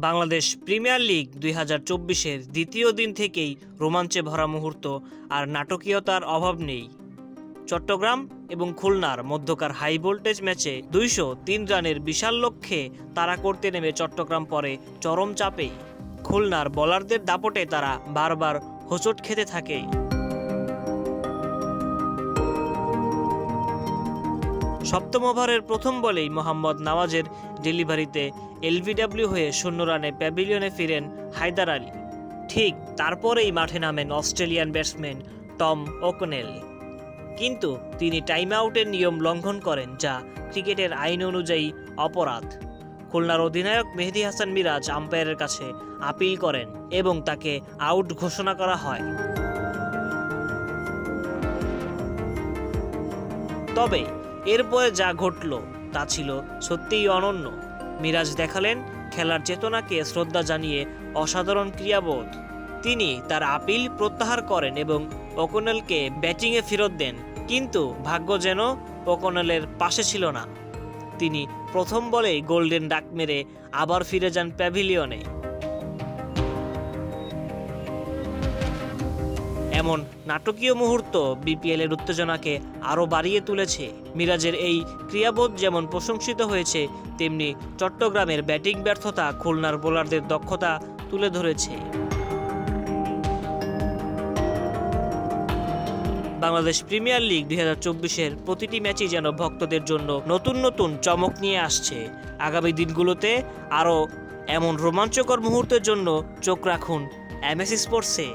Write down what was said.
Bangladesh premier league দুই হাজার চব্বিশের দ্বিতীয় দিন থেকেই রোমাঞ্চে ভরা মুহূর্ত আর নাটকীয়তার অভাব নেই। চট্টগ্রাম এবং খুলনার মধ্যকার হাই ভোল্টেজ ম্যাচে দুইশো তিন রানের বিশাল লক্ষ্যে তারা করতে নেমে চট্টগ্রাম পরে চরম চাপেই। খুলনার বোলারদের দাপটে তারা বারবার হোঁচট খেতে থাকে। সপ্তম ওভারের প্রথম বলেই মোহাম্মদ নওয়াজের ডেলিভারিতে এলবিডব্লিউ হয়ে শূন্য রানে প্যাভিলিয়নে ফিরেন হায়দার আলী। ঠিক তারপরেই মাঠে নামেন অস্ট্রেলিয়ান ব্যাটসম্যান টম ওকনেল। কিন্তু তিনি টাইম আউটের নিয়ম লঙ্ঘন করেন যা ক্রিকেটের আইন অনুযায়ী অপরাধ। খুলনার অধিনায়ক মেহেদি হাসান মিরাজ আম্পায়ারের কাছে আপিল করেন এবং তাকে আউট ঘোষণা করা হয়। তবে এরপরে যা ঘটল, তা ছিল সত্যিই অনন্য। মিরাজ দেখালেন, খেলার চেতনাকে শ্রদ্ধা জানিয়ে অসাধারণ ক্রিয়াবোধ। তিনি তার আপিল প্রত্যাহার করেন এবং ওকনেলকে ব্যাটিংয়ে ফেরত দেন, কিন্তু ভাগ্য যেন ওকনেলের পাশে ছিল না। তিনি প্রথম বলেই গোল্ডেন ডাক মেরে আবার ফিরে যান প্যাভিলিয়নে। এমন নাটকীয় মুহূর্ত বিপিএল এর উত্তেজনাকে আরও বাড়িয়ে তুলেছে। মিরাজের এই ক্রিয়াবোধ যেমন প্রশংসিত হয়েছে, তেমনি চট্টগ্রামের ব্যাটিং ব্যর্থতা খুলনার বোলারদের দক্ষতা তুলে ধরেছে। বাংলাদেশ প্রিমিয়ার লিগ দুই হাজার চব্বিশের প্রতিটি ম্যাচই যেন ভক্তদের জন্য নতুন নতুন চমক নিয়ে আসছে। আগামী দিনগুলোতে আরও এমন রোমাঞ্চকর মুহূর্তের জন্য চোখ রাখুন এমএসি স্পোর্টসে।